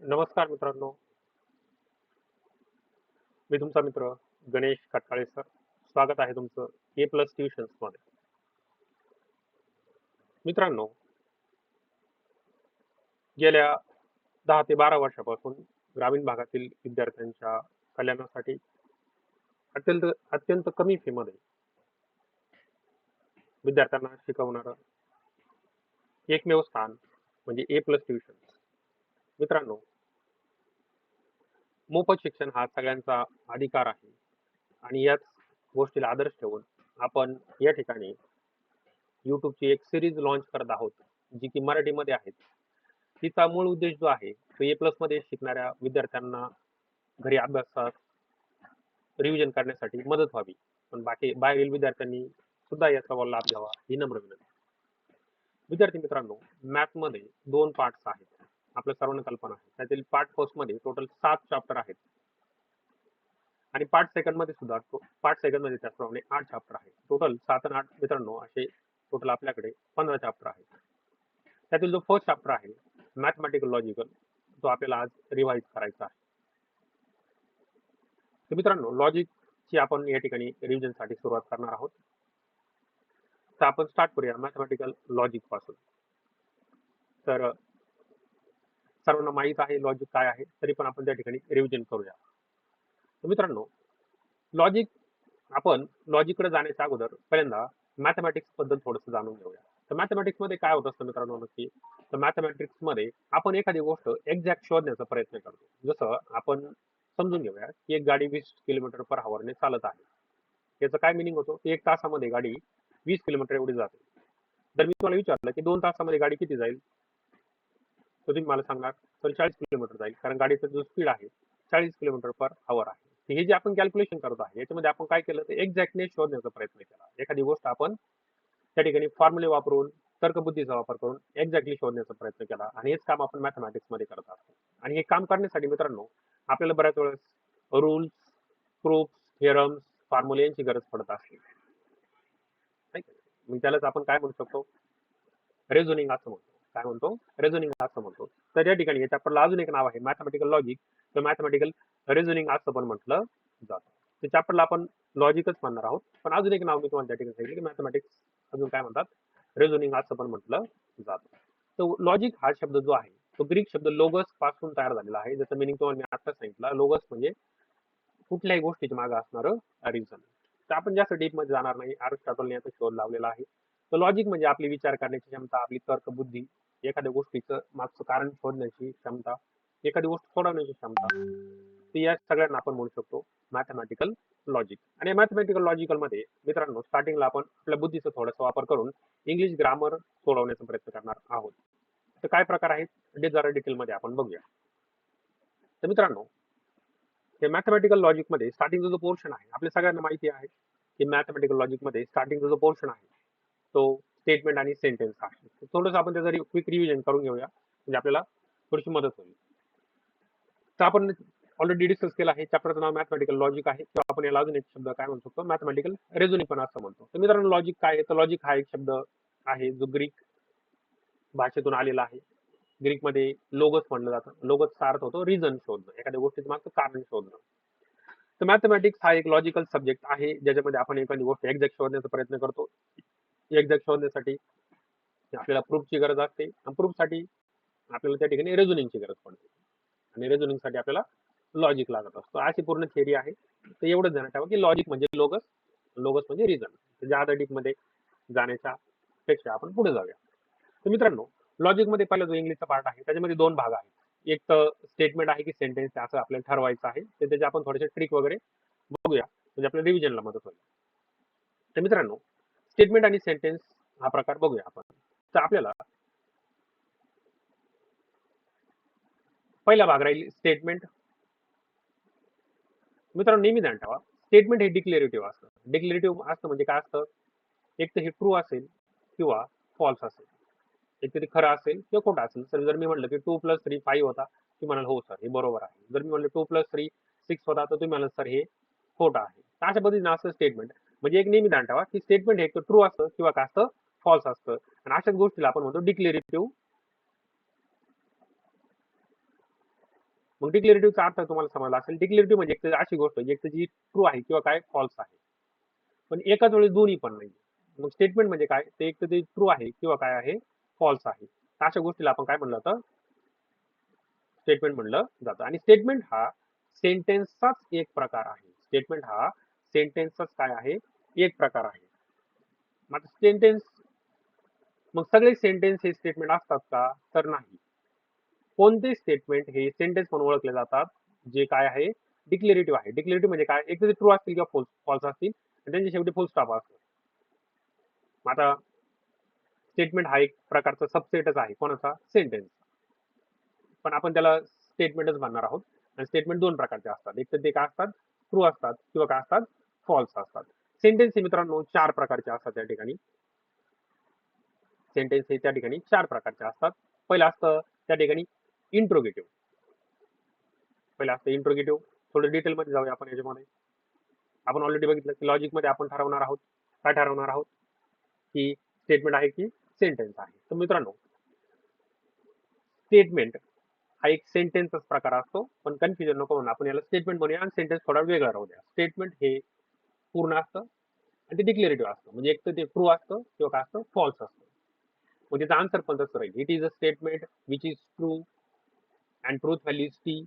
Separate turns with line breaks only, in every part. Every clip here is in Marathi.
नमस्कार मित्रांनो. मी तुमचा मित्र गणेश खटकाळे सर. स्वागत आहे तुमचं ए प्लस ट्युशन्समध्ये. मित्रांनो गेल्या दहा ते बारा वर्षापासून ग्रामीण भागातील विद्यार्थ्यांच्या कल्याणासाठी अत्यंत अत्यंत कमी फीमध्ये विद्यार्थ्यांना शिकवणारं एकमेव स्थान म्हणजे ए प्लस ट्युशन्स मित्रांनो मोफत शिक्षण हा सगळ्यांचा अधिकार आहे. आणि याच गोष्टीला आदर्श ठेवून आपण या ठिकाणी युट्यूबची एक सिरीज लॉन्च करत आहोत जी की मराठीमध्ये आहे. तिचा मूळ उद्देश जो आहे तो ए प्लसमध्ये शिकणाऱ्या विद्यार्थ्यांना घरी अभ्यासात रिव्हिजन करण्यासाठी मदत व्हावी. पण बाकी बाहेरील विद्यार्थ्यांनी सुद्धा याचा लाभ घ्यावा ही नम्र विनंती. विद्यार्थी मित्रांनो मॅथमध्ये दोन पार्ट्स आहेत. आपल्या सर्वांना कल्पना आहे. त्यातील पार्ट फर्स्टमध्ये टोटल सात चॅप्टर आहेत. आणि पार्ट सेकंडमध्ये सुद्धा पार्ट सेकंडमध्ये त्याचप्रमाणे आठ चॅप्टर आहेत. टोटल सात आणि आठ मित्रांनो असे टोटल आपल्याकडे पंधरा चॅप्टर आहेत. त्यातील जो फर्स्ट चॅप्टर आहे मॅथमॅटिकल लॉजिकल तो आपल्याला आज रिवाईज करायचा आहे. तर मित्रांनो लॉजिक ची आपण या ठिकाणी रिव्हिजनसाठी सुरुवात करणार आहोत. तर आपण स्टार्ट करूया मॅथमॅटिकल लॉजिकपासून. तर सर्वांना माहीत आहे लॉजिक काय आहे तरी पण आपण त्या ठिकाणी रिव्हिजन करूया. तर मित्रांनो लॉजिक आपण लॉजिककडे जाण्याच्या अगोदर पहिल्यांदा मॅथमॅटिक्सबद्दल थोडंसं जाणून घेऊया. तर मॅथमॅटिक्समध्ये काय होत असतं मित्रांनो नक्की? तर मॅथमॅटिक्समध्ये आपण एखादी गोष्ट एक्झॅक्ट शोधण्याचा प्रयत्न करतो. जसं आपण समजून घेऊया की एक गाडी वीस किलोमीटर पर हवरने चालत आहे. याचं काय मिनिंग होतो? की एक तासामध्ये गाडी वीस किलोमीटर एवढी जाते. जर मी तुम्हाला विचारलं की दोन तासामध्ये गाडी किती जाईल? तर तुम्ही मला सांगणार तर चाळीस किलोमीटर जाईल कारण गाडीचा जो स्पीड आहे चाळीस किलोमीटर पर आवर आहे. हे जे आपण कॅल्क्युलेशन करत आहे याच्यामध्ये आपण काय केलं तर एक्झॅक्टने शोधण्याचा प्रयत्न केला. एखादी गोष्ट आपण त्या ठिकाणी फॉर्म्युले वापरून तर्कबुद्धीचा वापर करून एक्झॅक्टली शोधण्याचा प्रयत्न केला. आणि हेच काम आपण मॅथमॅटिक्समध्ये करत असतो आणि हे काम करण्यासाठी मित्रांनो आपल्याला बऱ्याच वेळेस रूल्स प्रूफ थिअरम्स फॉर्म्युले यांची गरज पडत असते. मी त्यालाच आपण काय म्हणू शकतो? रेझोनिंग असं म्हणतो. काय म्हणतो? रेझोनिंग असं म्हणतो. तर या ठिकाणी या चॅप्टरला अजून एक नाव आहे मॅथमॅटिकल लॉजिक तर मॅथमॅटिकल रेझोनिंग असं पण म्हटलं जातं. त्या चॅप्टरला आपण लॉजिकच म्हणणार आहोत. पण अजून एक नाव मी तुम्हाला त्या ठिकाणी सांगितलं की मॅथमॅटिक्स अजून काय म्हणतात? रेझोनिंग असं पण म्हटलं जातं. तर लॉजिक हा शब्द जो आहे तो ग्रीक शब्द लोगसपासून तयार झालेला आहे. जसं मिनिंग तुम्हाला मी आता सांगितलं. लोगस म्हणजे कुठल्याही गोष्टीच्या मागे असणारं रिझन तर आपण जास्त डीपमध्ये जाणार नाही. अरिस्टॉटलने याचा शोध लावलेला आहे. तर लॉजिक म्हणजे आपली विचार करण्याची क्षमता आपली तर्कबुद्धी एखाद्या गोष्टीचं मागचं कारण शोधण्याची क्षमता एखादी गोष्ट सोडवण्याची क्षमता. ती या सगळ्यांना आपण म्हणू शकतो मॅथमॅटिकल लॉजिक आणि मॅथमॅटिकल लॉजिकलमध्ये मित्रांनो स्टार्टिंगला आपण आपल्या बुद्धीचा थोडासा वापर करून इंग्लिश ग्रामर सोडवण्याचा प्रयत्न करणार आहोत. तर काय प्रकार आहेत? ते जरा डिटेलमध्ये आपण बघूया. तर मित्रांनो हे मॅथमॅटिकल लॉजिकमध्ये स्टार्टिंगचा जो पोर्शन आहे आपल्या सगळ्यांना माहिती आहे की मॅथमॅटिकल लॉजिकमध्ये स्टार्टिंगचा जो पोर्शन आहे तो स्टेटमेंट आणि सेंटेन्स आहे. थोडंसं आपण त्याचं क्विक रिव्हिजन करून घेऊया. म्हणजे आपल्याला थोडीशी मदत होईल. तर आपण ऑलरेडी डिस्कस केलं आहे. चॅप्टरचं नाव मॅथमॅटिकल लॉजिक आहे. किंवा आपण याला अजून एक शब्द काय म्हणू शकतो? मॅथमॅटिकल रेझोनिंग पण असं म्हणतो. तर मित्रांनो लॉजिक काय आहे? तर लॉजिक हा एक शब्द आहे जो ग्रीक भाषेतून आलेला आहे. ग्रीकमध्ये लोगस म्हणलं जातं. लोगसचा अर्थ होतो रिझन शोधणं. एखाद्या गोष्टीचं मागचं कारण शोधणं. तर मॅथमॅटिक्स हा एक लॉजिकल सब्जेक्ट आहे. ज्याच्यामध्ये आपण एखादी गोष्ट एक्झॅक्ट शोधण्याचा प्रयत्न करतो. एक्झॅक्ट शोधण्यासाठी आपल्याला प्रूफची गरज असते. आणि प्रूफसाठी आपल्याला त्या ठिकाणी रेझोनिंगची गरज पडते. आणि रेझोनिंगसाठी आपल्याला लॉजिक लागत असतो. अशी पूर्ण थिअरी आहे. तर एवढंच ध्यानात ठेवा की लॉजिक म्हणजे लोगस लोगस म्हणजे रिझन ज्यादा डीपमध्ये मध्ये जाण्याच्या पेक्षा आपण पुढे जाऊया. तर मित्रांनो लॉजिकमध्ये पहिला जो इंग्लिशचा पार्ट आहे त्याच्यामध्ये दोन भाग आहेत. एक तर स्टेटमेंट आहे की सेंटेन्स आहे असं आपल्याला ठरवायचं आहे. तर त्याचे आपण थोडेसे ट्रिक वगैरे बघूया. म्हणजे आपल्या रिव्हिजनला मदत होईल. तर मित्रांनो स्टेटमेंट आणि सेंटेन्स हा प्रकार बघूया आपण. तर आपल्याला पहिला भाग राहील स्टेटमेंट. मित्रांनो नेहमी ध्यान ठेवा. स्टेटमेंट हे डिक्लेरेटिव्ह असतं. डिक्लेरेटिव्ह असतं म्हणजे काय असतं? एक तर हे ट्रू असेल किंवा फॉल्स असेल. एक तरी खरं असेल किंवा खोटं असेल. तर जर मी म्हटलं की टू प्लस थ्री फाईव्ह होता तुम्ही म्हणाल हो सर हे बरोबर आहे. जर मी म्हटलं टू प्लस थ्री सिक्स होता तर तुम्ही म्हणाल सर हे खोटं आहे. अशा पद्धतीनं असं स्टेटमेंट. म्हणजे एक नेहमी ध्यान ठेवा की स्टेटमेंट हे एक ट्रू असतं किंवा काय असतं? फॉल्स असतं. आणि अशाच गोष्टीला आपण म्हणतो डिक्लेरेटिव्ह मग डिक्लेरेटिव्हचा अर्थ तुम्हाला समजला असेल. डिक्लेरेटिव्ह म्हणजे एक अशी गोष्ट एक तर जी ट्रू आहे किंवा काय? फॉल्स आहे. पण एकाच वेळेस दोन्ही पण नाही. मग स्टेटमेंट म्हणजे काय? ते एक तर ते ट्रू आहे किंवा काय आहे? फॉल्स आहे. अशा गोष्टीला आपण काय म्हणलं जातं? स्टेटमेंट म्हणलं जातं. आणि स्टेटमेंट हा सेंटेन्सचाच एक प्रकार आहे. स्टेटमेंट हा सेंटेन्सच काय आहे? एक प्रकार आहे. मग सेंटेन्स मग सगळे सेंटेन्स हे स्टेटमेंट असतात का? तर नाही. कोणते स्टेटमेंट हे सेंटेन्स म्हणून ओळखले जातात? जे काय आहे? डिक्लेरेटिव्ह आहे. डिक्लेरेटिव्ह म्हणजे काय? एक तर ट्रू असतील किंवा फॉल्स फॉल्स असतील. आणि त्यांच्या शेवटी फुल स्टॉप असतो. आता स्टेटमेंट हा एक प्रकारचा सबसेटच आहे. कोणाचा? सेंटेन्स पण आपण त्याला स्टेटमेंटच म्हणणार आहोत. आणि स्टेटमेंट दोन प्रकारचे असतात. एक तर ते काय असतात? ट्रू असतात. किंवा काय असतात? फॉल्स असतात. सेंटेन्स हे मित्रांनो चार प्रकारचे असतात त्या ठिकाणी. सेंटेन्स हे त्या ठिकाणी चार प्रकारचे असतात. पहिलं असतं त्या ठिकाणी इंट्रोगेटिव्ह पहिलं असतं इंट्रोगेटिव्ह थोडं डिटेलमध्ये जाऊया आपण याच्यामध्ये. आपण ऑलरेडी बघितलं की लॉजिकमध्ये आपण ठरवणार आहोत. काय ठरवणार आहोत? की स्टेटमेंट आहे की सेंटेन्स आहे. तर मित्रांनो स्टेटमेंट हा एक सेंटेन्सच प्रकार असतो. पण कन्फ्युजन नको म्हणून आपण याला स्टेटमेंट म्हणूया आणि सेंटेन्स थोडा वेगळा राहू द्या. स्टेटमेंट हे पूर्ण असतं आणि ते डिक्लेरेटिव्ह असतं. म्हणजे एक तर ते ट्रू असतं किंवा काय असतं फॉल्स असतं. मग त्याचा आन्सर पण तसं राहील. It is a statement which is true and truth value is T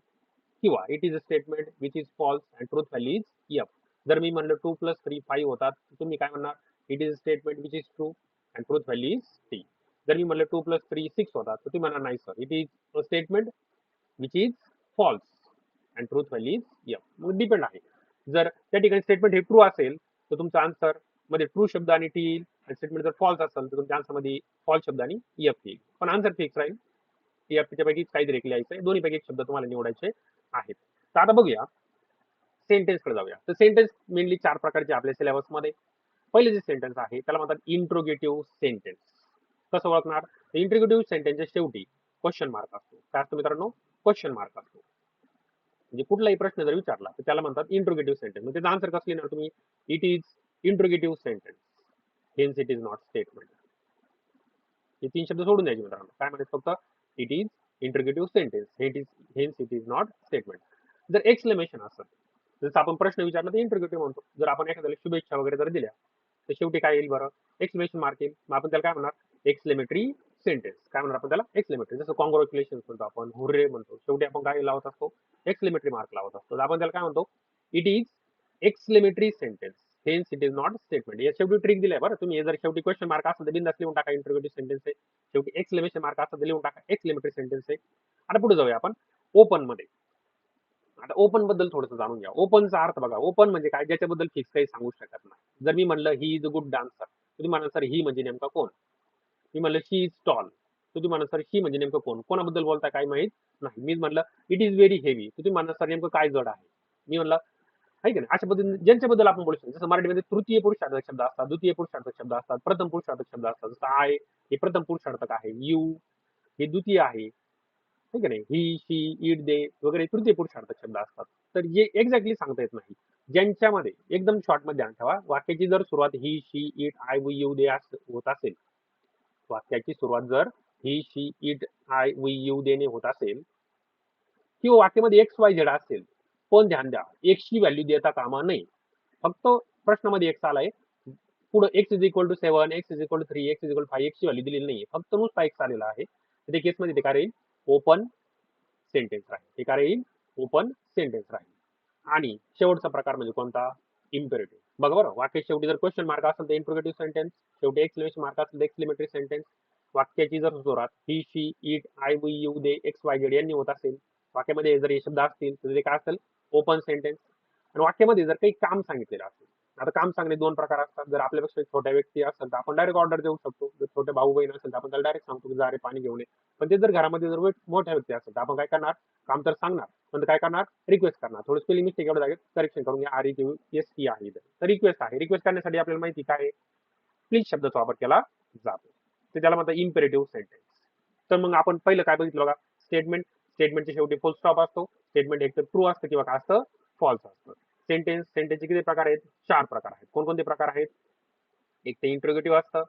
किंवा it is a statement which is false and truth value is F जर मी म्हणलं टू प्लस थ्री फाईव्ह होतात तुम्ही काय म्हणणार? It is a statement which is true and truth value is T जर मी म्हणलं टू प्लस थ्री सिक्स होतात तर तुम्ही म्हणणार नाही sir it is a statement which is false and truth value is F मग डिपेंड आहे. जर त्या ठिकाणी स्टेटमेंट हे ट्रू असेल तर तुमचा आन्सरमध्ये ट्रू शब्द आणि टी येईल. आणि स्टेटमेंट जर फॉल्स असेल तर तुमच्या आन्सरमध्ये फॉल्स शब्द आणि e एफ येईल. पण आन्सर फिक्स राहील. E एफ पैकी काहीतरी एक लिहायचं आहे दोन्हीपैकी एक शब्द तुम्हाला निवडायचे आहेत. तर आता बघूया. सेंटेन्सकडे जाऊया. तर सेंटेन्स मेनली चार प्रकारचे आपल्या सिलेबसमध्ये. पहिले जे सेंटेन्स आहे त्याला म्हणतात इंट्रोगेटिव्ह सेंटेन्स कसं ओळखणार? इंट्रोगेटिव्ह सेंटेन्सच्या शेवटी क्वेश्चन मार्क असतो. काय असतो मित्रांनो? क्वेश्चन मार्क असतो. म्हणजे कुठलाही प्रश्न जर विचारला तर त्याला म्हणतात इंट्रोगेटिव्ह सेंटेन्स म्हणजे त्याचा आन्सर कसं लिहिणार तुम्ही? It is interrogative sentence hence it is not statement हे तीन शब्द सोडून द्यायचे मित्रांनो. काय म्हणतात फक्त? It is interrogative sentence hate is hence it is not statement जर एक्सक्लेमेशन असत जसं आपण प्रश्न विचारला तर इंट्रोगेटिव्ह म्हणतो. जर आपण एखाद्याला शुभेच्छा वगैरे जर दिल्या तर शेवटी काय येईल बरं? एक्सक्लेमेशन मार्क येईल. मग आपण त्याला काय म्हणणार? Exclamatory sentence. काय म्हणणार आपण त्याला? एक्सक्लेमेटरी जसं कॉंग्रॅच्युलेशन म्हणतो आपण हुर्रे म्हणतो. शेवटी आपण काय लावत असतो? एक्स लिमिटरी मार्क लावत असतो. आपण त्याला काय म्हणतो? It is exclamatory sentence hence it is not statement या शेवटी ट्रिक दिलाय बरं. तुम्ही जर शेवटी क्वेश्चन मार्क असेल तर बिंदास लिहून टाका इंटरव्ह्यूटिव्ह सेंटेन्स आहे शेवटी एक्सक्लेमेशन मार्क असेल तर लिहून टाका. एक्स लिमिटरी सेंटेन्स आहे आता पुढे जाऊया आपण ओपनमध्ये. आता ओपनबद्दल थोडंसं जाणून घ्या. ओपनचा अर्थ बघा. ओपन म्हणजे काय? ज्याच्याबद्दल फिक्स काही सांगू शकत नाही. जर मी म्हणलं he is a good dancer तुम्ही म्हणाल सर ही म्हणजे नेमका कोण? मी म्हणलं शी इज टॉल तुम्ही म्हणा सर ही म्हणजे नेमकं कोण? कोणाबद्दल बोलता काय माहीत नाही. मी म्हणलं इट इज व्हेरी हेवी तुम्ही म्हणा सर नेमकं काय जड आहे? मी म्हणलं आहे की नाही? अशा पद्धतीने ज्यांच्याबद्दल आपण बोलू शकतो जसं मराठीमध्ये तृतीय पुरुषार्थक शब्द असतात द्वितीय पुरुषार्थक शब्द असतात प्रथम पुरुषार्थक शब्द असतात जसं आय हे प्रथम पुरुषार्थक आहे यू हे द्वितीय आहे ठीक आहे ही शी इट दे वगैरे तृतीय पुरुषार्थक शब्द असतात. तर जे एक्झॅक्टली सांगता येत नाही. ज्यांच्यामध्ये एकदम शॉर्टमध्ये ध्यान ठेवा वाक्याची जर सुरुवात he she it I we you they होत असेल वाक्याची सुरुवात जर he she it I we you देने होत असेल किंवा वाक्यामध्ये एक्स वाय झेड असेल पण ध्यान द्या एक्सची व्हॅल्यू देता कामा नाही फक्त प्रश्नामध्ये एक्स आलाय पुढे x is equal to seven x is equal to three x is equal five एक्सची value दिलेली नाही फक्त नुसता एक्स आलेला आहे. त्या केसमध्ये ते काय राहील ओपन सेंटेन्स राहील. ते काय राहील ओपन सेंटेन्स राहील. आणि शेवटचा प्रकार म्हणजे कोणता? इम्पेरेटिव्ह बघा बरं वाक्य शेवटी जर क्वेश्चन मार्क असेल तर इंट्रोगेटिव्ह सेंटेन्स शेवटी एक्सक्लेमेशन मार्क असेल तर एक्सक्लेमेटरी सेंटेन्स वाक्याची जर जोरात he she it I we you they x y z यांनी होत असेल वाक्यामध्ये जर हे शब्द असतील तर ते काय असेल? ओपन सेंटेन्स आणि वाक्यामध्ये जर काही काम सांगितलेलं असेल आता काम सांगणे दोन प्रकार असतात. जर आपल्यापेक्षा छोट्या व्यक्ती असेल तर आपण डायरेक्ट ऑर्डर देऊ शकतो. जर छोटे भाऊ बहीण असेल तर आपण त्याला डायरेक्ट सांगतो की जा रे पाणी घेऊन ये. पण ते जर घरामध्ये जर मोठ्या व्यक्ती असेल तर आपण काय करणार? काम तर सांगणार. पण काय करणार? रिक्वेस्ट करणार. थोडं स्पेलिंग मिस्टेक एवढं जागेत करेक्शन करून घ्या. आर ई एस टी आहे तर रिक्वेस्ट आहे. रिक्वेस्ट करण्यासाठी आपल्याला माहिती काय प्लीज शब्दाचा वापर केला जातो. ते त्याला म्हणतात इम्पेरेटिव्ह सेंटेन्स तर मग आपण पहिलं काय बघितलं बघा? स्टेटमेंट स्टेटमेंटच्या शेवटी फुल स्टॉप असतो. स्टेटमेंट एक तर ट्रू असतं किंवा काय असतं? फॉल्स असतं. सेंटेन्स सेंटेन्सचे किती प्रकार आहेत? चार प्रकार आहेत. कोणकोणते प्रकार आहेत? एक ते इंट्रोगेटिव्ह असतं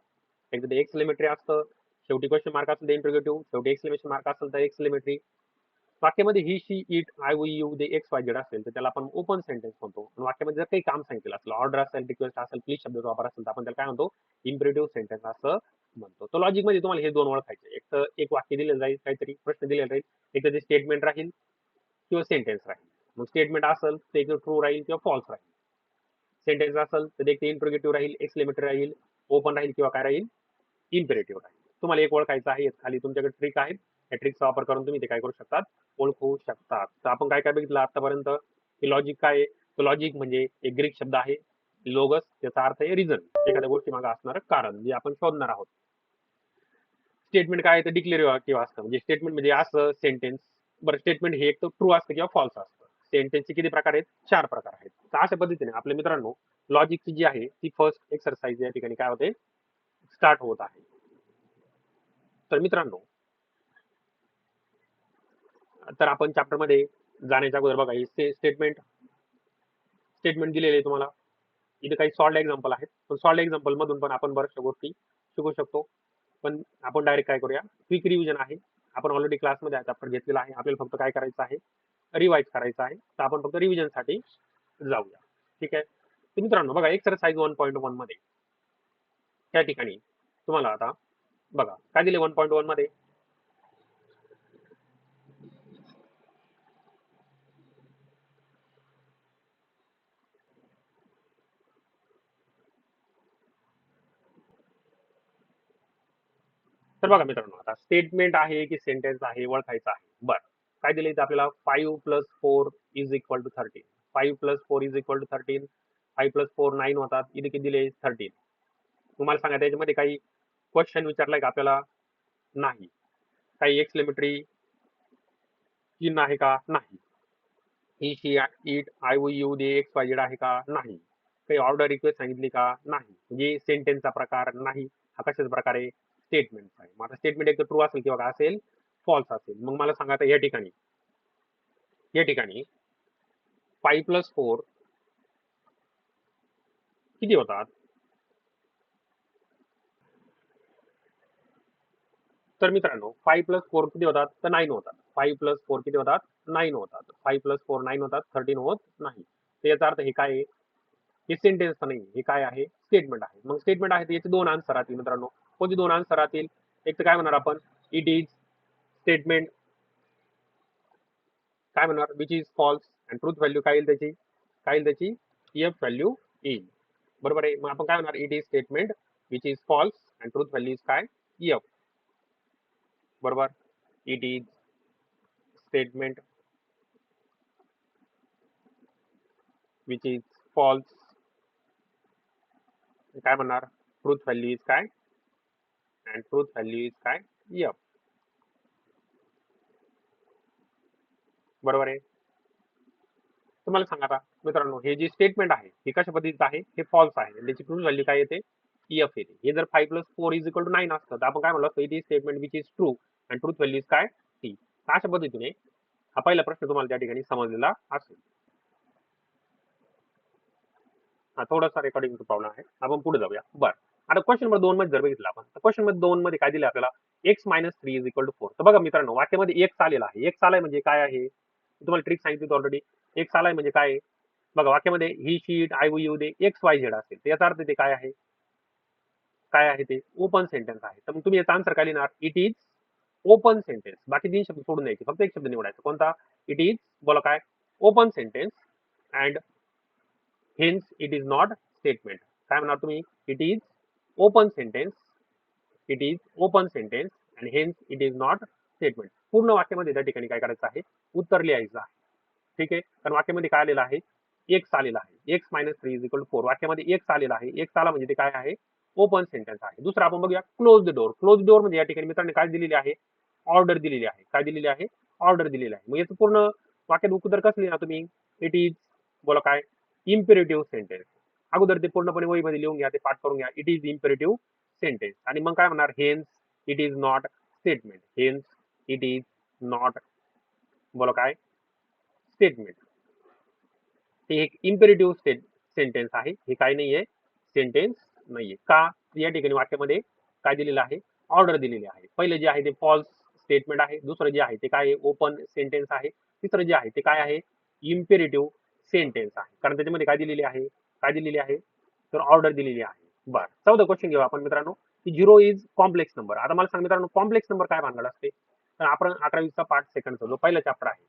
एक ते एक्सलेमेटरी असतं शेवटी क्वेश्चन मार्क असेल तर इंट्रोगेटिव्ह शेवटी एक्सलेमेशन मार्क असेल तर एक्सलेमेटरी वाक्यामध्ये he she it I we you they x y z असेल तर त्याला आपण ओपन सेंटेन्स म्हणतो. आणि वाक्यामध्ये जर काही काम सांगितलं असेल ऑर्डर असेल रिक्वेस्ट असेल प्लीज शब्दाचा वापर असेल तर आपण त्याला काय म्हणतो? इम्परेटिव्ह सेंटेन्स असं म्हणतो. तो लॉजिकमध्ये तुम्हाला हे दोन ओळखायचे एक तर एक वाक्य दिलेलं जाईल काहीतरी प्रश्न दिलेला जाईल एक तर ते स्टेटमेंट राहील किंवा सेंटेन्स राहील. मग स्टेटमेंट असेल ते एक ट्रू राहील किंवा फॉल्स राहील. सेंटेन्स असेल तर एक इंट्रोगेटिव्ह राहील एक्सलेमेटरी राहील ओपन राहील किंवा काय राहील? इम्पेरेटिव्ह राहील. तुम्हाला एक ओळखायचं आहे खाली तुमच्याकडे ट्रिक आहे. या ट्रिकचा वापर करून तुम्ही ते काय करू शकतात? ओळखू शकतात. तर आपण काय काय बघितलं आतापर्यंत? की लॉजिक काय आहे? लॉजिक म्हणजे एक ग्रीक शब्द आहे लोगस त्याचा अर्थ आहे रिझन एखाद्या गोष्टी मागे असणारं कारण जे आपण शोधणार आहोत. स्टेटमेंट काय आहे तर डिक्लेअर किंवा असतं म्हणजे स्टेटमेंट म्हणजे असं सेंटेन्स बरं स्टेटमेंट हे एक तर ट्रू असतं किंवा फॉल्स असतं. सेंटेन्सचे किती प्रकार आहेत? चार प्रकार आहेत. तर अशा पद्धतीने आपल्या मित्रांनो लॉजिकची जी आहे ती फर्स्ट एक्सरसाइज या ठिकाणी काय होते? स्टार्ट होत आहे. तर मित्रांनो तर आपण चॅप्टरमध्ये जाण्याच्या अगोदर बघा हे स्टेटमेंट स्टेटमेंट दिलेले आहे तुम्हाला. इथे काही सॉल्ड एक्झाम्पल आहेत. पण सॉल्ड एक्झाम्पल मधून पण आपण बऱ्याचशा गोष्टी शिकू शकतो. पण आपण डायरेक्ट काय करूया? क्विक रिव्हिजन आहे. आपण ऑलरेडी क्लासमध्ये चॅप्टर घेतलेला आहे. आपल्याला फक्त काय करायचं आहे? रिवाईज करायचं आहे. तर आपण फक्त रिव्हिजनसाठी जाऊया. ठीक आहे? तर मित्रांनो बघा एक्सरसाइज वन पॉईंट वनमध्ये. त्या ठिकाणी तुम्हाला आता बघा काय दिले वन पॉईंट वनमध्ये? तर बघा मित्रांनो आता स्टेटमेंट आहे की सेंटेन्स आहे ओळखायचं आहे. बरं. काय दिले आपल्याला? Five plus four is equal to thirteen five plus four is equal to thirteen five plus four nine होतात. इथे किती दिले? थर्टीन तुम्हाला सांगा त्याच्यामध्ये काही क्वेश्चन विचारलाय का आपल्याला? नाही. काही एक्सलेमेटरी चिन्ह आहे का? नाही. He she it I we you they x y z आहे का? नाही. काही ऑर्डर रिक्वेस्ट सांगितली का? नाही. म्हणजे सेंटेन्सचा प्रकार नाही. हा कशाच प्रकारे स्टेटमेंट आहे. मग आता स्टेटमेंट एक ट्रू असेल किंवा काय असेल? फॉल्स असेल. मग मला सांगा आता या ठिकाणी. या ठिकाणी फाईव्ह प्लस फोर किती होतात? तर मित्रांनो फाईव्ह प्लस फोर किती होतात? तर नाईन होतात. फाईव्ह प्लस फोर किती होतात? नाईन होतात. फाईव्ह प्लस फोर नाईन होतात. थर्टीन होत नाही. तर याचा अर्थ हे काय आहे? हे सेंटेन्स नाही हे काय आहे? स्टेटमेंट आहे. मग स्टेटमेंट आहे तर याचे दोन आन्सर राहतील मित्रांनो. कोणते दोन आन्सर राहतील? एक तर काय म्हणणार आपण? इट इज स्टेटमेंट काय म्हणणार? Which is false and truth value काय येईल त्याची? काय येईल त्याची? एफ व्हॅल्यू येईल. बरोबर आहे? मग आपण काय म्हणणार? It is statement which is false and truth value is काय? एफ बरोबर? It is statement which is false काय म्हणणार? ट्रूथ व्हॅल्यू इज काय? अँड ट्रूथ व्हॅल्यू इज काय? एफ बरोबर आहे? तुम्हाला सांगा आता मित्रांनो हे जे स्टेटमेंट आहे हे कशा पद्धतीचं आहे? हे फॉल्स आहे. त्याची ट्रूथ व्हॅल्यू काय येते? एफ येते. हे जर five plus four is equal to nine असतं तर आपण काय म्हणलं? असतं statement which is true and truth value is काय? टी अशा पद्धतीने हा पहिला प्रश्न तुम्हाला त्या ठिकाणी समजलेला असेल. हा थोडासा रेकॉर्डिंग प्रॉब्लेम आहे. आपण पुढे जाऊया. बरं. आता क्वेश्चन नंबर दोन मध्ये जर बघितलं आपण क्वेश्चन नंबर दोन मध्ये काय दिले आपल्याला? X minus three is equal to four तर बघा मित्रांनो वाक्यामध्ये एक आलेला आहे. एक आलाय म्हणजे काय आहे? तुम्हाला ट्रिक सांगितली ऑलरेडी एक आलाय म्हणजे काय बघा वाक्यामध्ये he she it I you they x y z असेल. तर याचा अर्थ ते काय आहे? काय आहे ते? ओपन सेंटेन्स आहे. तर मग तुम्ही याचा आन्सर काय लिहिणार? इट इज ओपन सेंटेन्स बाकी तीन शब्द सोडून द्यायचे. फक्त एक शब्द निवडायचा. कोणता? इट इज बोला काय? Open sentence and hence it is not statement काय म्हणणार तुम्ही? It is open sentence it is open sentence and hence it is not statement पूर्ण वाक्यामध्ये त्या ठिकाणी काय करायचं आहे? उत्तर लिहायचं आहे. ठीक आहे? कारण वाक्यामध्ये काय आलेलं आहे? एक्स आलेला आहे. X minus three is equal four वाक्यामध्ये एक्स आलेला आहे. एक्स आला म्हणजे ते काय आहे? ओपन सेंटेन्स आहे. दुसरं आपण बघूया. Close the door close door म्हणजे या ठिकाणी मित्रांनी काय दिलेली आहे? ऑर्डर दिलेली आहे. काय दिलेली आहे? ऑर्डर दिलेली आहे. मग याचं पूर्ण वाक्यात उत्तर कसं लिहिणार तुम्ही? इट इज बोला काय? इम्पेरेटिव्ह सेंटेन्स अगोदर ते पूर्णपणे वहीमध्ये लिहून घ्या ते पाठ करून घ्या. इट इज इम्पेरेटिव्ह सेंटेन्स आणि मग काय म्हणणार hence it is not statement hence it is not बोला काय स्टेटमेंट हे एक इम्पेरेटिव्ह स्टेट सेंटेन्स आहे. हे काय नाही आहे सेंटेन्स नाहीये. का? या ठिकाणी वाक्यामध्ये काय दिलेलं आहे? ऑर्डर दिलेली आहे. पहिले जे आहे ते फॉल्स स्टेटमेंट आहे. दुसरं जे आहे ते काय आहे? ओपन सेंटेन्स आहे. तिसरं जे आहे ते काय आहे? इम्पेरेटिव्ह सेंटेन्स आहे. कारण त्याच्यामध्ये काय दिलेली आहे? काय दिलेली आहे? तर ऑर्डर दिलेली आहे. बरं. चौदा क्वेश्चन घेऊ आपण मित्रांनो. की झिरो इज कॉम्प्लेक्स नंबर आता मला सांग मित्रांनो कॉम्प्लेक्स नंबर काय भानगड असते? तर आपण अकरावीचा पार्ट सेकंड जो पहिला चॅप्टर आहे.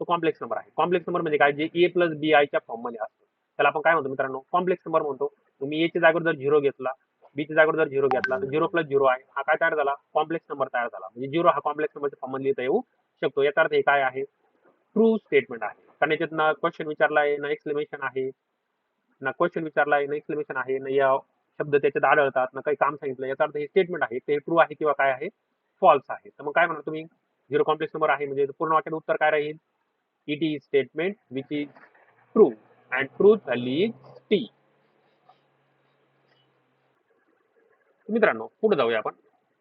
तो कॉम्प्लेक्स नंबर आहे. कॉम्प्लेक्स नंबर म्हणजे काय? जे ए प्लस बी आयच्या फॉर्ममध्ये असतो. त्याला आपण काय म्हणतो मित्रांनो? कॉम्प्लेक्स नंबर म्हणतो. तुम्ही ए जागेवर जर झिरो घेतला बी च्या जागेवर जर झिरो घेतला तर झिरो प्लस झिरो आहे. हा काय तयार झाला? कॉम्प्लेक्स नंबर तयार झाला. म्हणजे झिरो हा कॉम्प्लेक्स नंबरच्या फॉर्ममध्ये लिहिता येऊ शकतो. याचा अर्थ हे काय आहे? ट्रू स्टेटमेंट आहे. कारण याच्यात ना क्वेश्चन विचारला आहे ना एक्सप्लेनेशन आहे ना क्वेश्चन विचारला आहे ना एक्सप्लेनेशन आहे ना या शब्द त्याच्यात आढळतात ना काही काम सांगितलं. याचा अर्थ हे स्टेटमेंट आहे. ते ट्रू आहे किंवा काय आहे? फॉल्स आहे. तर मग काय म्हणणार तुम्ही? झिरो कॉम्प्लेक्स नंबर आहे म्हणजे पूर्ण वाक्यात उत्तर काय राहील? It is statement which is true and truth value is T मित्रांनो पुढे जाऊया आपण.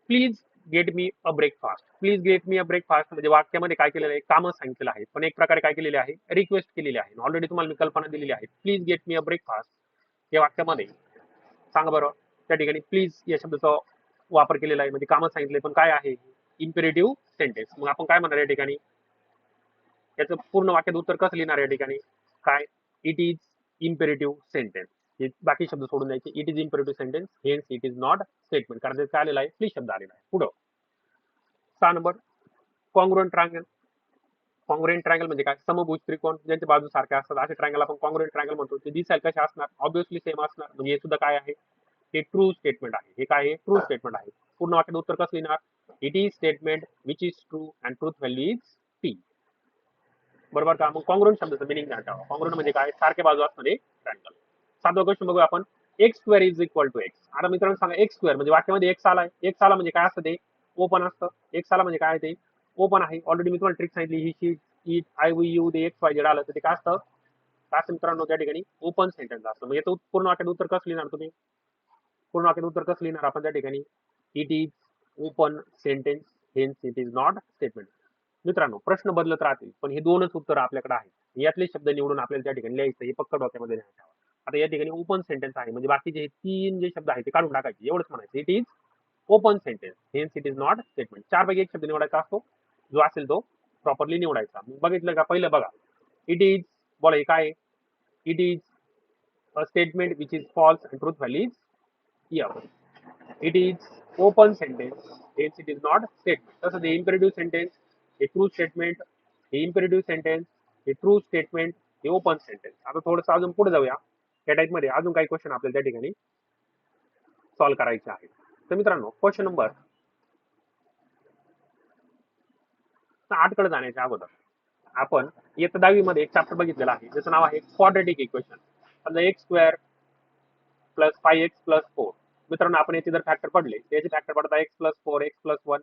Please get me a breakfast please get me a breakfast म्हणजे वाक्यामध्ये काय केलेलं आहे? कामं सांगितलेलं आहे पण एक प्रकारे काय केलेले आहे? रिक्वेस्ट केलेली आहे. ऑलरेडी तुम्हाला मी कल्पना दिलेली आहे. Please get me a breakfast या वाक्यामध्ये सांगा बरं. त्या ठिकाणी प्लीज या शब्दाचा वापर केलेला आहे. म्हणजे कामं सांगितले पण काय आहे? इम्पेरेटिव्ह सेंटेन्स मग आपण काय म्हणणार या ठिकाणी? याचं पूर्ण वाक्यात उत्तर कसं लिहिणार या ठिकाणी? काय? इट इज इम्पेरेटिव्ह सेंटेन्स बाकी शब्द सोडून द्यायचे. It is imperative sentence hence it is not statement कारण काय आलेलं आहे? प्लीज शब्द आलेला आहे. पुढं. सहा number. Congruent triangle congruent triangle म्हणजे काय? समभुज त्रिकोण. ज्यांच्या बाजू सारख्या असतात. असे ट्रायंगल आपण कॉंग्रुएंट ट्रायंगल म्हणतो. ते दिसायला कसे असणार? ऑब्विसली सेम असणार. म्हणजे हे सुद्धा काय आहे? हे ट्रू स्टेटमेंट आहे. हे काय आहे? ट्रू स्टेटमेंट आहे. पूर्ण वाक्यात उत्तर कसं लिहिणार it is statement which is true and truth value is T बरोबर का? मग कॉंग्रुएंट शब्दाचं मिनिंग काय कॉंग्रुएंट म्हणजे काय? सारख्या बाजू असणारे ट्रायंगल सातवा क्वेश्चन बघूया आपण. X square is equal to x आता मित्रांनो सांगा एक्स स्क्वेअर म्हणजे वाक्यामध्ये एक्स आलाय. एक्स आला म्हणजे काय असतं ते? ओपन असतं. एक्स आला म्हणजे काय ते? ओपन आहे. ऑलरेडी मी तुम्हाला ट्रिक सांगितली. He she it E I we you they x y z आलं तर ते काय असतं? काय मित्रांनो त्या ठिकाणी ओपन सेंटेन्स असतं. म्हणजे तो पूर्ण वाक्यात उत्तर कसं लिहिणार तुम्ही? पूर्ण वाक्यात उत्तर कसं लिहिणार आपण त्या ठिकाणी? It is open sentence hence it is not statement मित्रांनो प्रश्न बदलत राहतील पण हे दोनच उत्तर आपल्याकडे आहेत. यातले शब्द निवडून आपल्याला त्या ठिकाणी लिहायचं हे पक्क डोक्यामध्ये लिहायचं आता या ठिकाणी ओपन सेंटेन्स आहे म्हणजे बाकीचे हे तीन जे शब्द आहेत ते काढून टाकायचे एवढंच म्हणायचं. It is open sentence hence it is not statement चार पैकी एक शब्द निवडायचा असतो जो असेल तो प्रॉपरली निवडायचा. बघितलं का? पहिलं बघा. इट इज बोला हे काय it is a statement which is false and truth value is it is open sentence hence it is not statement तसं ते imperative सेंटेन्स हे ट्रू स्टेटमेंट हे imperative सेंटेन्स हे ट्रू स्टेटमेंट हे ओपन सेंटेन्स आता थोडंसं अजून पुढे जाऊया. या टाईपमध्ये अजून काही क्वेश्चन आपल्याला त्या ठिकाणी सॉल्व्ह करायचे आहेत. तर मित्रांनो क्वेश्चन नंबर आठकडे जाण्याच्या अगोदर आपण इयत्ता दहावी मध्ये एक चॅप्टर बघितलेला आहे. ज्याचं नाव आहे क्वाड्रेटिक इक्वेशन समजा x square plus five x plus four मित्रांनो आपण याचे जर फॅक्टर पडले याचे फॅक्टर पडतात x plus four x plus one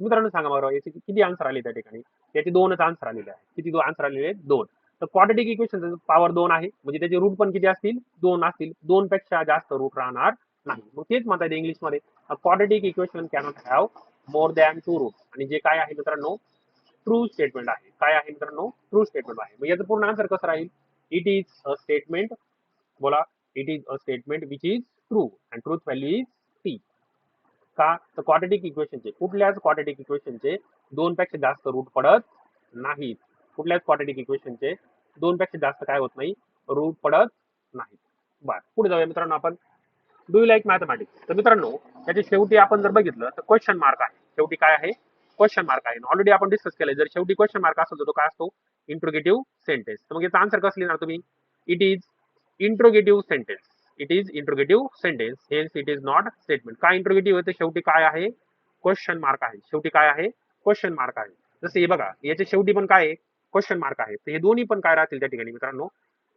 मित्रांनो सांगा बरोबर याचे किती आन्सर आले त्या ठिकाणी? याचे दोनच आन्सर आलेले आहे किती दो आन्सर आलेले आहेत? दोन. तर क्वाड्रेटिक इक्वेशन पॉवर दोन आहे. म्हणजे त्याचे रूट पण किती असतील? दोन असतील. दोन पेक्षा जास्त रूट राहणार नाही. मग तेच म्हणतात इंग्लिशमध्ये quadratic equation cannot have more than two root आणि जे काय आहे मित्रांनो? ट्रू स्टेटमेंट आहे. काय आहे मित्रांनो? ट्रू स्टेटमेंट आहे. मग याचं पूर्ण आन्सर कसं राहील? इट इज अ स्टेटमेंट बोला. It is a statement which is true and truth value is T का? तर क्वाड्रेटिक इक्वेशनचे कुठल्याच क्वाड्रेटिक इक्वेशनचे दोन पेक्षा जास्त रूट पडत नाहीत. कुठल्याच क्वाड्रेटिक इक्वेशनचे दोन पेक्षा जास्त काय होत नाही? रूट पडत नाही बर. पुढे जाऊया मित्रांनो आपण. डू यू लाईक मॅथमॅटिक्स तर मित्रांनो त्याच्या शेवटी आपण जर बघितलं तर क्वेश्चन मार्क आहे. शेवटी काय आहे? क्वेश्चन मार्क आहे. ऑलरेडी आपण डिस्कस केलंय. जर शेवटी क्वेश्चन मार्क असेल तर तो काय असतो? इंट्रोगेटिव्ह सेंटेन्स तर मग याचा आन्सर कसं लिहिणार तुम्ही? It is interrogative sentence. It is interrogative sentence hence it is not statement काय इंट्रोगेटिव्ह होते शेवटी काय आहे? क्वेश्चन मार्क आहे. शेवटी काय आहे? क्वेश्चन मार्क आहे. जसं हे बघा याच्या शेवटी पण काय आहे? क्वेश्चन मार्क आहे. तर हे दोन्ही पण काय राहतील त्या ठिकाणी मित्रांनो?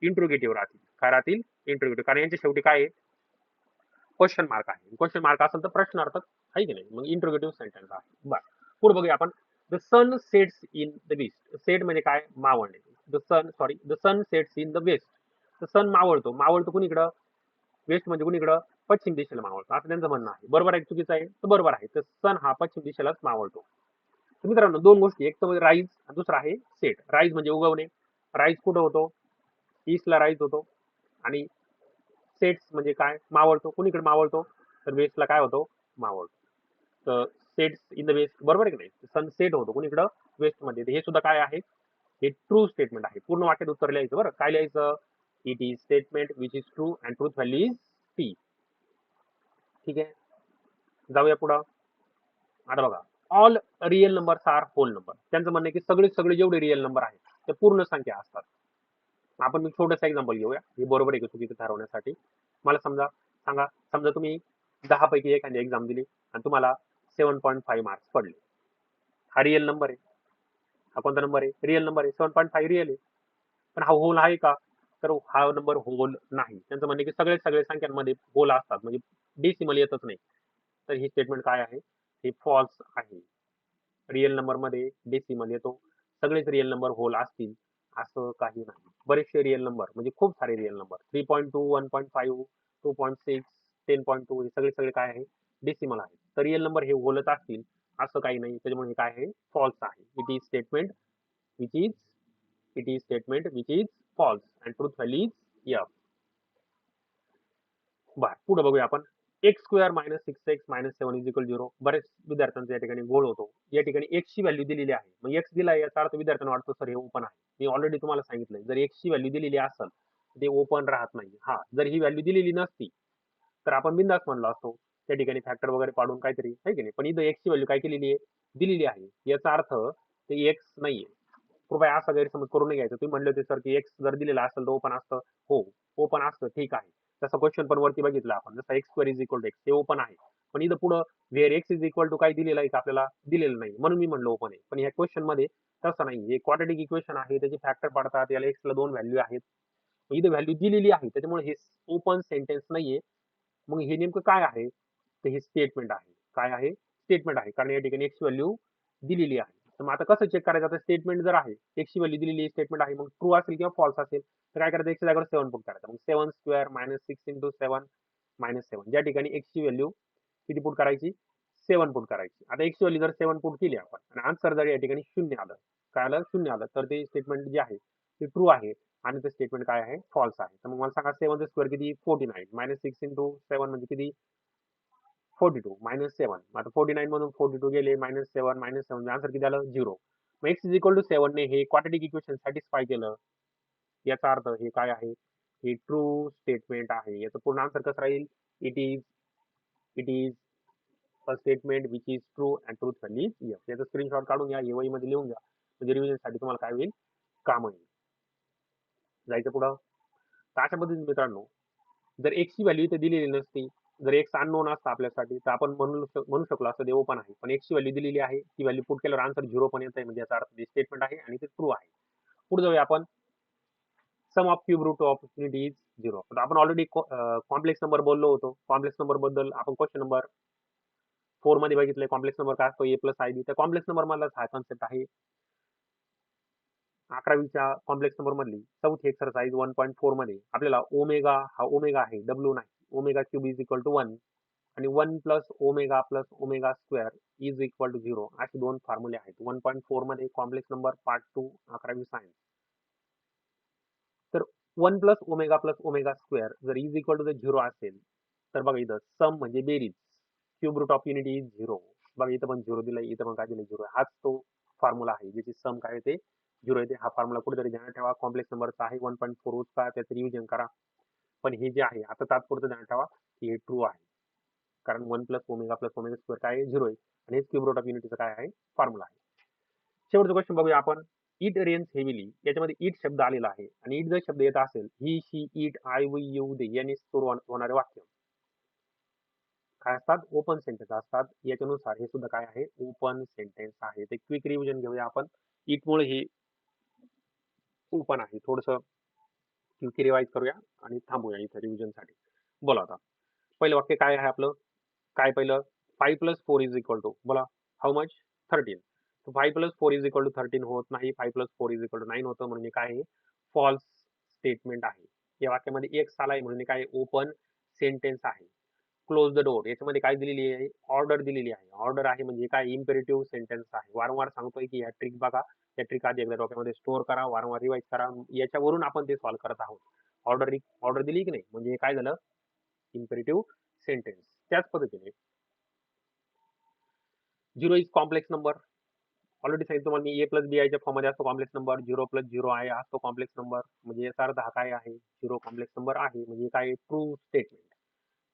इंट्रोगेटिव्ह राहतील. काय राहतील? इंट्रोगेटिव्ह कारण यांच्या शेवटी काय आहे? क्वेश्चन मार्क आहे. क्वेश्चन मार्क असेल तर प्रश्नार्थक आहे की नाही? मग इंट्रोगेटिव्ह सेंटेन्स आहे. बरं. पुढे बघूया आपण. The sun sets in the west set म्हणजे काय? मावळणे. The sun sorry the sun sets in the west तर सन मावळतो. मावळतो कुणीकडं वेस्ट म्हणजे कुणीकडं पश्चिम दिशेला मावळतो. असं त्यांचं म्हणणं आहे. बरोबर आहे चुकीचं आहे? तर बरोबर आहे. तर सन हा पश्चिम दिशेलाच मावळतो. तर मित्रांनो दोन गोष्टी. एक तर राईज दुसरा आहे सेट राईज म्हणजे उगवणे. राईज कुठं होतो? ईस्टला राईज होतो. आणि सेट्स म्हणजे काय? मावळतो. कुणीकडे मावळतो? तर वेस्टला काय होतो? मावळतो. तर सेट्स इन द वेस्ट बरोबर आहे की नाही? सन सेट होतो. कुणीकडं? वेस्टमध्ये हे सुद्धा काय आहे? हे ट्रू स्टेटमेंट आहे. पूर्ण वाक्यात उत्तर लिहायचं बरं. काय लिहायचं? It is statement which is true and truth value is P. ठीक आहे जाऊया पुढं. आता बघा. All real numbers are whole number त्यांचं म्हणणं आहे की सगळे सगळे जेवढे रिअल नंबर आहेत ते पूर्ण संख्या असतात. आपण मी छोटंसं एक्झाम्पल घेऊया. हे बरोबर आहे चुकीचं ठरवण्यासाठी? मला समजा सांगा. समजा तुम्ही दहा पैकी एखादी एक्झाम दिली आणि तुम्हाला सेवन पॉईंट फाईव्ह मार्क्स पडले. हा रिअल नंबर आहे. हा कोणता नंबर आहे? रिअल नंबर आहे. सेवन पॉईंट फाईव्ह रिअल आहे. पण हा होल आहे का? तर हा नंबर होल नाही. त्यांचं म्हणणे की सगळे सगळे संख्यांमध्ये होल असतात. म्हणजे डेसिमल येतच नाही. तर ही स्टेटमेंट काय आहे? हे फॉल्स आहे. रिअल नंबरमध्ये डेसिमल येतो. सगळेच रिअल नंबर होल असतील असं काही नाही. बरेचसे रिअल नंबर म्हणजे खूप सारे real number three point two one point five two point six ten point two हे सगळे सगळे काय आहे? डेसिमल आहे तर रिअल नंबर हे होलच असतील असं काही नाही. त्याच्यामुळे हे काय आहे? फॉल्स आहे. It is statement which is it is statement which is false and truth value is F बर पुढे बघूया आपण. X square minus six x minus seven is equal zero बरेच विद्यार्थ्यांचा या ठिकाणी गोळ होतो. या ठिकाणी एक्स ची व्हॅल्यू दिलेली आहे. मग एक्स दिला याचा अर्थ विद्यार्थ्यांना वाटतो सर हे ओपन आहे. मी ऑलरेडी तुम्हाला सांगितलंय जर एक्स ची व्हॅल्यू दिलेली असेल ते ओपन राहत नाही. हा जर ही व्हॅल्यू दिलेली नसती तर आपण बिंदास म्हणलो असतो त्या ठिकाणी फॅक्टर वगैरे पाडून काहीतरी आहे की नाही? पण इथं एक्सची व्हॅल्यू काय केलेली आहे? दिलेली आहे. याचा अर्थ ते एक्स नाहीये. कृपया असा गैरसमज करून नये घ्यायचं. तुम्ही म्हणले होते सर की एक्स जर दिलेला असेल तर ओपन असतं. हो ओपन असतं ठीक आहे. तसं क्वेश्चन पण वरती बघितलं आपण. जसं x square is equal to x ते ओपन आहे. पण इथं पुढं where x is equal to काय दिलेलं आहे का आपल्याला दिलेलं नाही. म्हणून मी म्हणलो ओपन आहे. पण ह्या क्वेश्चनमध्ये तसं नाही हे क्वाड्रेटिक इक्वेशन आहे त्याचे फॅक्टर पडतात याला एक्स ला दोन व्हॅल्यू आहेत. इथं व्हॅल्यू दिलेली आहे त्याच्यामुळे हे ओपन सेंटेन्स नाहीये. मग हे नेमकं काय आहे? तर हे स्टेटमेंट आहे. काय आहे? स्टेटमेंट आहे. कारण या ठिकाणी एक्स व्हॅल्यू दिलेली आहे. तर मग आता कसं चेक करायचं? आता स्टेटमेंट जर आहे एक्सची व्हॅल्यू दिलेली स्टेटमेंट आहे मग ट्रू असेल किंवा फॉल्स असेल तर काय करायचं? एकशे जागेवर सेवन पुट करायचं. मग seven square minus six into seven minus seven ज्या ठिकाणी एकशे व्हॅल्यू किती पुट करायची? सेवन पुट करायची. आता एकशे व्हॅल्यू जर सेवन पुट केली आपण आणि आन्सर जर या ठिकाणी शून्य आलं काय आलं? शून्य आलं. तर ते स्टेटमेंट जे आहे ते ट्रू आहे आणि ते स्टेटमेंट काय आहे? फॉल्स आहे. तर मग मला सांगा सेवनचं स्क्वेअर किती? Forty nine minus six into seven म्हणजे किती? फोर्टी टू मायनस सेवन आता फोर्टी नाईन मधून फोर्टी टू गेले minus seven minus seven answer किती आलं झिरो मग x is equal to seven ने हे क्वाटिटिक इक्वेशन सॅटिस्फाय केलं. याचा अर्थ हे काय आहे? हे ट्रू स्टेटमेंट आहे. याचं पूर्ण आन्सर कसं राहील? It is it is a statement which is true and truth value is yes याचं स्क्रीनशॉट काढून घ्या एवई मध्ये लिहून घ्या. म्हणजे रिव्हिजनसाठी तुम्हाला काय होईल? काम येईल जायचं पुढं? तर अशा पद्धतीने मित्रांनो जर एक्सची व्हॅल्यू इथे दिलेली नसती जर एक्स अननोन असतं आपल्यासाठी तर आपण म्हणू शक- म्हणू शकलो असं ते पण आहे. पण एक्सची व्हॅल्यू दिलेली आहे ती व्हॅल्यू पुट केल्यावर आन्सर झिरो पण येत आहे म्हणजे याचा अर्थ स्टेटमेंट आहे आणि ते ट्रू आहे. पुढे जाऊया आपण. Sum of cube root of unity is zero आपण ऑलरेडी कॉम्प्लेक्स नंबर बोललो होतो. कॉम्प्लेक्स नंबरबद्दल आपण क्वेश्चन नंबर फोरमध्ये बघितलंय. कॉम्प्लेक्स नंबर काय असतो? ए प्लस आय बी तर कॉम्प्लेक्स नंबर मधलाच हा कॉन्सेप्ट आहे. अकरावीच्या कॉम्प्लेक्स नंबर मधली चौथी एक्सरसाइज वन पॉईंट फोरमध्ये आपल्याला ओमेगा हा ओमेगा आहे डब्ल्यू नाही omega cube is equal to one. आणि one plus omega plus omega square is equal to zero. असे दोन फॉर्म्युले आहेत. वन पॉईंट फोरमध्ये कॉम्प्लेक्स नंबर पार्ट टू अकरावी सायन्स तर one plus omega plus omega square जर इज इक्वल टू जर झिरो असेल तर बघा इथं सम म्हणजे बेरीज. Cube root of unity is zero. बघा इथं पण झिरो दिलं इथं पण काय दिलं झिरो हाच तो फॉर्म्युला आहे ज्याची सम काय ते झिरो येते. हा फॉर्म्युला कुठेतरी ध्यानात ठेवा. कॉम्प्लेक्स नंबरचा आहे. वन पॉईंट फोर उचका त्याचं रिव्हिजन करा. पण हे जे आहे आता तात्पुरतं ध्यान ठेवा की हे ट्रू आहे. कारण one plus omega plus omega square काय आहे? झिरो आहे. आणि हे क्यूब रोट ऑफ युनिटीचं काय आहे? फॉर्म्युला आहे. शेवटचा क्वेश्चन बघूया आपण. इट रेन्स हेविली याच्यामध्ये इट शब्द आलेला आहे. आणि इट जर शब्द येत असेल he she it I we you they याने सुरू होणारे वाक्य. काय असतात? ओपन सेंटेन्स असतात. याच्यानुसार हे सुद्धा काय आहे? ओपन सेंटेन्स आहे. ते क्विक रिव्हिजन घेऊया आपण. इटमुळे हे ओपन आहे. थोडस क्विक रिवाईज करूया आणि थांबूया इथं रिव्हिजनसाठी. बोला आता. पहिलं वाक्य काय आहे आपलं? काय पहिलं? Five plus four is equal to बोला. How much thirteen five plus four is equal to thirteen होत नाही. Five plus four is equal to nine होतं म्हणून काय फॉल्स स्टेटमेंट आहे. या वाक्यामध्ये एक साल आहे म्हणून काय? ओपन सेंटेन्स आहे. क्लोज द डोर याच्यामध्ये काय दिलेली आहे? ऑर्डर दिलेली आहे. ऑर्डर आहे म्हणजे काय? इम्पेरेटिव्ह सेंटेन्स आहे. वारंवार सांगतोय की या ट्रिक बघा. त्या ट्रिक आधी एकदा डोक्यामध्ये स्टोअर करा वारंवार रिवाईज करा. याच्यावरून आपण ते सॉल्व्ह करत आहोत. ऑर्डर ऑर्डर दिली की नाही? म्हणजे हे काय झालं? इम्पेरेटिव्ह सेंटेन्स त्याच पद्धतीने. Zero is complex number already सांगितलं तुम्हाला मी. ए प्लस बी आयच्या फॉर्ममध्ये असतो complex number zero plus zero आहे असतो कॉम्प्लेक्स नंबर म्हणजे याचा अर्थ हा काय आहे? झिरो कॉम्प्लेक्स नंबर आहे. म्हणजे काय? ट्रू स्टेटमेंट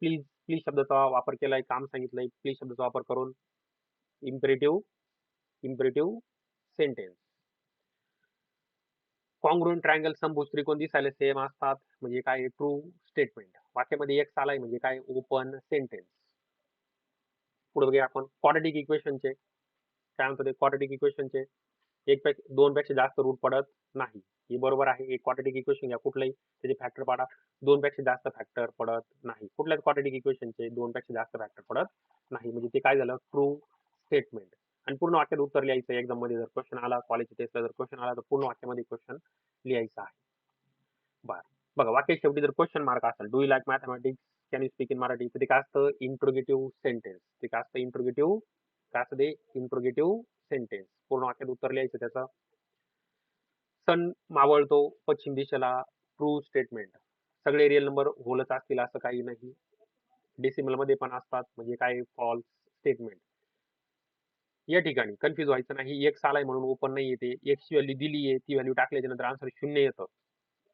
प्लीज प्लीज शब्दाचा वापर केलाय काम सांगितलंय. प्लीज शब्दाचा वापर करून. Imperative imperative sentence congruent triangle समभुज त्रिकोण दिसायला सेम असतात. म्हणजे काय ट्रू स्टेटमेंट वाक्यामध्ये एक आलाय म्हणजे काय ओपन सेंटेन्स पुढे बघूया आपण. क्वाड्रेटिक इक्वेशनचे काय म्हणतो ते? क्वाड्रेटिक इक्वेशनचे एक पेक्षा दोन पेक्षा जास्त रूट पडत नाही. हे बरोबर आहे. एक क्वाड्रेटिक इक्वेशन घ्या कुठलंही. त्याचे फॅक्टर पाडा. दोन पेक्षा जास्त फॅक्टर पडत नाही. कुठल्याच क्वाड्रेटिक इक्वेशनचे दोन पेक्षा जास्त फॅक्टर पडत नाही. म्हणजे ते काय झालं? ट्रू स्टेटमेंट आणि पूर्ण वाक्यात उत्तर लिहायचं एक्झाममध्ये जर क्वेश्चन आला कॉलेज टेस्टला जर क्वेश्चन आला तर पूर्ण वाक्यामध्ये क्वेश्चन लिहायचं आहे. बर. बघा वाक्य शेवटी जर क्वेश्चन मार्क असेल do you like mathematics can you speak in Marathi तर ते काय असतं? इंट्रोगेटिव्ह सेंटेन्स ते काय असतं? इंट्रोगेटिव्ह काय असतं ते? इंट्रोगेटिव्ह सेंटेन्स पूर्ण वाक्यात उत्तर लिहायचं त्याचं. सन मावळतो पश्चिम दिशेला. ट्रू स्टेटमेंट सगळे रिअल नंबर होलच असतील असं काही नाही. डेसिमलमध्ये पण असतात. म्हणजे काय? फॉल्स स्टेटमेंट या ठिकाणी. कन्फ्युज व्हायचं नाही. एक आलाय म्हणून ओपन नाही येते. एक्सची व्हॅल्यू दिली आहे ती व्हॅल्यू टाकल्याच्या नंतर आन्सर शून्य येतं.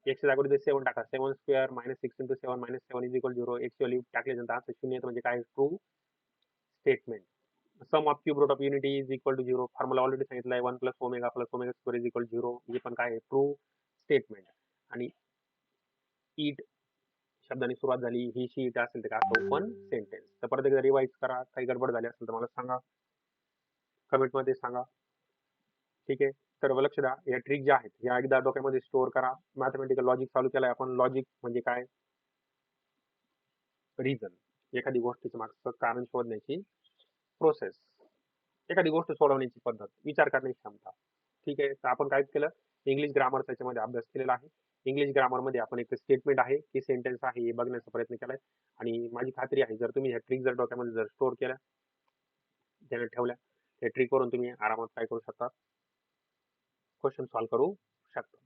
एक्सच्या जागेवर सेव्हन टाका. Seven square minus six into seven minus seven is equal zero x value टाकल्याच्या नंतर आन्सर शून्य येतं. म्हणजे काय? True statement sum of cube root of unity is equal to zero formula already सांगितलं आहे one plus omega plus omega square is equal zero हे पण काय आहे? ट्रू स्टेटमेंट आणि ईट शब्दाने सुरुवात झाली. ही शी इट असेल तर काय? ओपन सेंटेन्स तर परत एकदा रिवाईज करा. काही गडबड झाली असेल तर मला सांगा. कमेंटमध्ये सांगा. ठीक आहे? तर लक्ष द्या. या ट्रिक ज्या आहेत या एकदा डोक्यामध्ये स्टोअर करा. मॅथमॅटिकल लॉजिक चालू केलाय आपण. लॉजिक म्हणजे काय? रिझन एखादी गोष्टीचं मागचं कारण शोधण्याची प्रोसेस एखादी गोष्ट सोडवण्याची पद्धत. विचार करण्याची क्षमता. ठीक आहे? तर आपण काय केलं? इंग्लिश ग्रामरचा याच्यामध्ये अभ्यास केलेला आहे. इंग्लिश ग्रामरमध्ये आपण एक स्टेटमेंट आहे की सेंटेन्स आहे हे बघण्याचा प्रयत्न केलाय. आणि माझी खात्री आहे जर तुम्ही ह्या ट्रिक जर डोक्यामध्ये जर स्टोअर केल्या त्याने ठेवल्या त्या ट्रिकवरून तुम्ही आरामात काय करू शकता? क्वेश्चन सॉल्व्ह करू शकता.